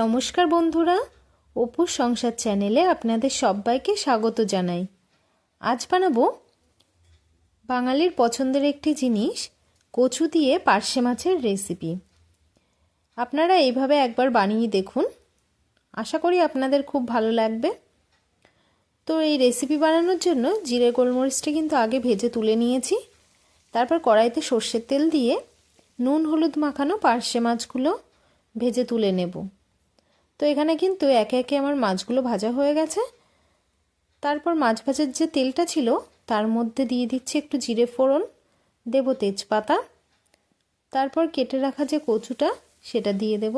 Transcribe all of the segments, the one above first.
নমস্কার বন্ধুরা অপুর সংসার চ্যানেলে আপনাদের সবাইকে স্বাগত জানাই। আজ বানাবো বাঙালির পছন্দের একটি জিনিস, কচু দিয়ে পার্শে মাছের রেসিপি আপনারা এইভাবে একবার বানিয়ে দেখুন। আশা করি আপনাদের খুব ভালো লাগবে। তো এই রেসিপি বানানোর জন্য জিরে গোলমরিচটা কিন্তু আগে ভেজে তুলে নিয়েছি। তারপর কড়াইতে সর্ষের তেল দিয়ে নুন হলুদ মাখানো পার্শে মাছগুলো ভেজে তুলে নেব। তো এখানে কিন্তু একে একে আমার মাছগুলো ভাজা হয়ে গেছে। তারপর মাছ ভাজার যে তেলটা ছিল, তার মধ্যে দিয়ে দিচ্ছি একটু জিরে ফোড়ন, দেব তেজপাতা। তারপর কেটে রাখা যে কচুটা, সেটা দিয়ে দেব।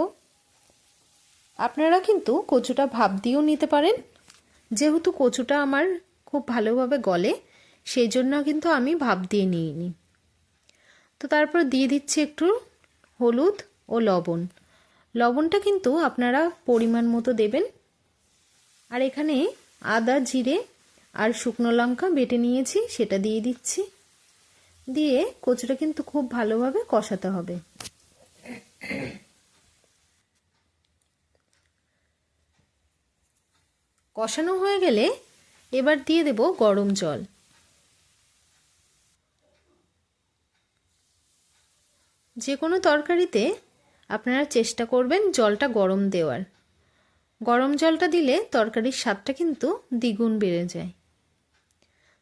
আপনারা কিন্তু কচুটা ভাপ দিয়েও নিতে পারেন। যেহেতু কচুটা আমার খুব ভালোভাবে গলে, সেই জন্য কিন্তু আমি ভাপ দিয়ে নিইনি। তো তারপর দিয়ে দিচ্ছি একটু হলুদ ও লবণ। লবণটা কিন্তু আপনারা পরিমাণ মতো দেবেন। আর এখানে আদা, জিরে আর শুকনো লঙ্কা বেটে নিয়েছি, সেটা দিয়ে দিচ্ছি। দিয়ে কচুটা কিন্তু খুব ভালোভাবে কষাতে হবে। কষানো হয়ে গেলে এবার দিয়ে দেব গরম জল। যে কোনো তরকারিতে আপনারা চেষ্টা করবেন জলটা গরম দেওয়ার। গরম জলটা দিলে তরকারির স্বাদটা কিন্তু দ্বিগুণ বেড়ে যায়।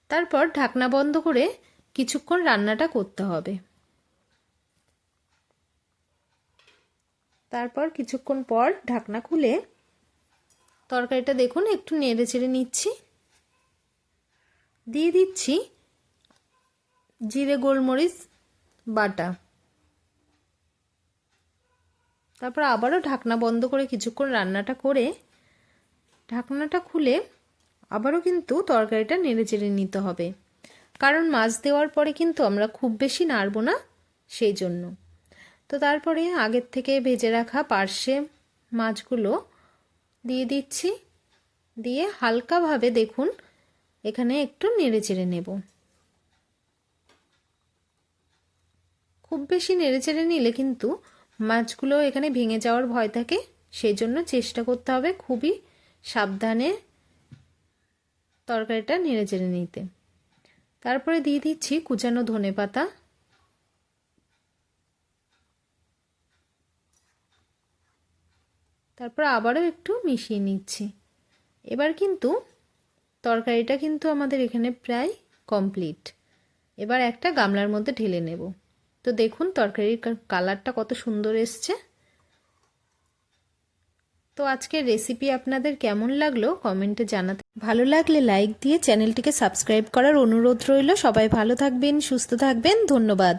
তারপর ঢাকনা বন্ধ করে কিছুক্ষণ রান্নাটা করতে হবে। তারপর কিছুক্ষণ পর ঢাকনা খুলে তরকারিটা দেখুন, একটু নেড়ে চেড়ে নিচ্ছি। দিয়ে দিচ্ছি জিরে, গোলমরিচ, বাটা। তারপর আবারও ঢাকনা বন্ধ করে কিছুক্ষণ রান্নাটা করে ঢাকনাটা খুলে আবারও কিন্তু তরকারিটা নেড়ে চেড়ে নিতে হবে। কারণ মাছ দেওয়ার পরে কিন্তু আমরা খুব বেশি নাড়ব না সেই জন্য। তো তারপরে আগের থেকে ভেজে রাখা পার্শে মাছগুলো দিয়ে দিচ্ছি। দিয়ে হালকাভাবে দেখুন, এখানে একটু নেড়ে চেড়ে নেব। খুব বেশি নেড়ে চেড়ে নিলে কিন্তু মাছগুলো এখানে ভেঙে যাওয়ার ভয় থাকে সেই জন্য চেষ্টা করতে হবে খুবই সাবধানে তরকারিটা নেড়ে চেড়ে নিতে। তারপরে দিয়ে দিচ্ছি কুচানো ধনে পাতা। তারপর আবারও একটু মিশিয়ে নিচ্ছি। এবার কিন্তু তরকারিটা কিন্তু আমাদের এখানে প্রায় কমপ্লিট। এবার একটা গামলার মধ্যে ঢেলে নেব। তো দেখুন তরকারির কালারটা কত সুন্দর এসছে। তো আজকের রেসিপি আপনাদের কেমন লাগল কমেন্টে জানাতে ভালো লাগলে লাইক দিয়ে চ্যানেলটিকে সাবস্ক্রাইব করার অনুরোধ রইল। সবাই ভালো থাকবেন, সুস্থ থাকবেন। ধন্যবাদ।